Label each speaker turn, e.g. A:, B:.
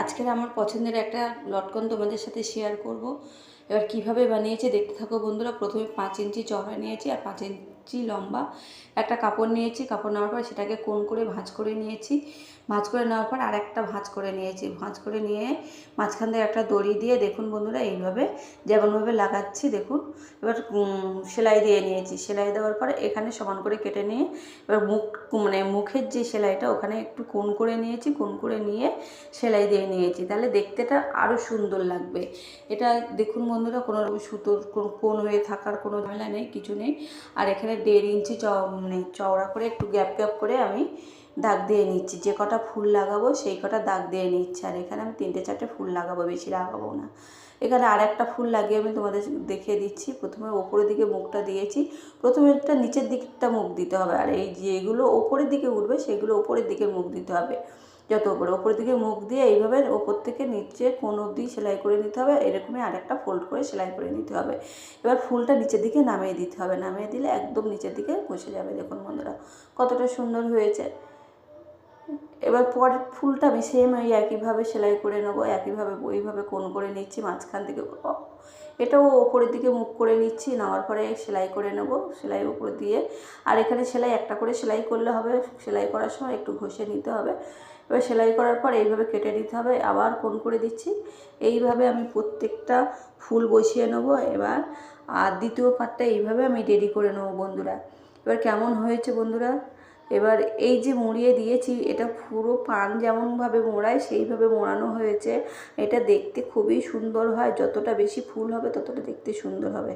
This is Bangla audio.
A: আজকের আমার পছন্দের একটা লটকন তোমাদের সাথে শেয়ার করব। এবার কীভাবে বানিয়েছি দেখতে থাকো বন্ধুরা। প্রথমে পাঁচ ইঞ্চি চড়া নিয়েছি আর পাঁচ ইঞ্চি লম্বা একটা কাপড় নিয়েছি, কাপড় নেওয়ার পর সেটাকে কোন করে ভাঁজ করে নিয়েছি। ভাঁজ করে নেওয়ার পর আর একটা ভাঁজ করে নিয়েছি। ভাঁজ করে নিয়ে মাঝখান থেকে একটা দড়ি দিয়ে দেখুন বন্ধুরা এইভাবে যেমনভাবে লাগাচ্ছি, দেখুন। এবার সেলাই দিয়ে নিয়েছি। সেলাই দেওয়ার পরে এখানে সমান করে কেটে নিয়ে এবার মুখ মানে মুখের যে সেলাইটা ওখানে একটু কোন করে নিয়েছি, কোন করে নিয়ে সেলাই দিয়ে নিয়েছি। তাহলে দেখতেটা আরও সুন্দর লাগবে। এটা দেখুন বন্ধুরা কোনো সুতোর কোন হয়ে থাকার কোনো ঝামেলা নেই, কিছু নেই। আর এখানে দেড় ইঞ্চি চ মানে চওড়া করে একটু গ্যাপ গ্যাপ করে আমি দাগ দিয়ে নিচ্ছি। যে কটা ফুল লাগাবো সেই কটা দাগ দিয়ে নিচ্ছি। আর এখানে আমি তিনটে চারটে ফুল লাগাবো, বেশি লাগাবো না। এখানে আর একটা ফুল লাগিয়ে আমি তোমাদের দেখিয়ে দিচ্ছি। প্রথমে ওপরের দিকে মুখটা দিয়েছি। প্রথমে একটা নিচের দিকটা মুখ দিতে হবে। আর এই যেগুলো ওপরের দিকে উঠবে, সেগুলো ওপরের দিকে মুখ দিতে হবে। যত উপরে ওপর দিকে মুখ দিয়ে এইভাবে ওপর থেকে নিচে কোন অবধি সেলাই করে নিতে হবে, এরকমই আরেকটা ফোল্ড করে সেলাই করে নিতে হবে। এবার ফুলটা নিচের দিকে নামিয়ে দিতে হবে, নামিয়ে দিলে একদম নিচের দিকে বসে যাবে। দেখুন বন্ধুরা, কতটা সুন্দর হয়েছে। এবার পরের ফুলটা আমি সেম ওই একইভাবে সেলাই করে নেব, একইভাবে ওইভাবে কোন করে নিচ্ছি, মাঝখান থেকে এটাও ওপরের দিকে মুখ করে নিচ্ছি, নেওয়ার পরে সেলাই করে নেব, সেলাই উপরে দিয়ে। আর এখানে সেলাই একটা করে সেলাই করলে হবে, সেলাই করার সময় একটু ঘষে নিতে হবে। এবার সেলাই করার পর এইভাবে কেটে নিতে হবে, আবার কোন করে দিচ্ছি, এইভাবে আমি প্রত্যেকটা ফুল বসিয়ে নেব। এবার, আর দ্বিতীয় পাটটা এইভাবে আমি রেডি করে নেব বন্ধুরা। এবার কেমন হয়েছে বন্ধুরা? এবার এই যে মুড়িয়ে দিয়েছি, এটা পুরো পান যেমনভাবে মোড়ায় সেইভাবে মোড়ানো হয়েছে। এটা দেখতে খুবই সুন্দর হয়, যতটা বেশি ফুল হবে ততটা দেখতে সুন্দর হবে।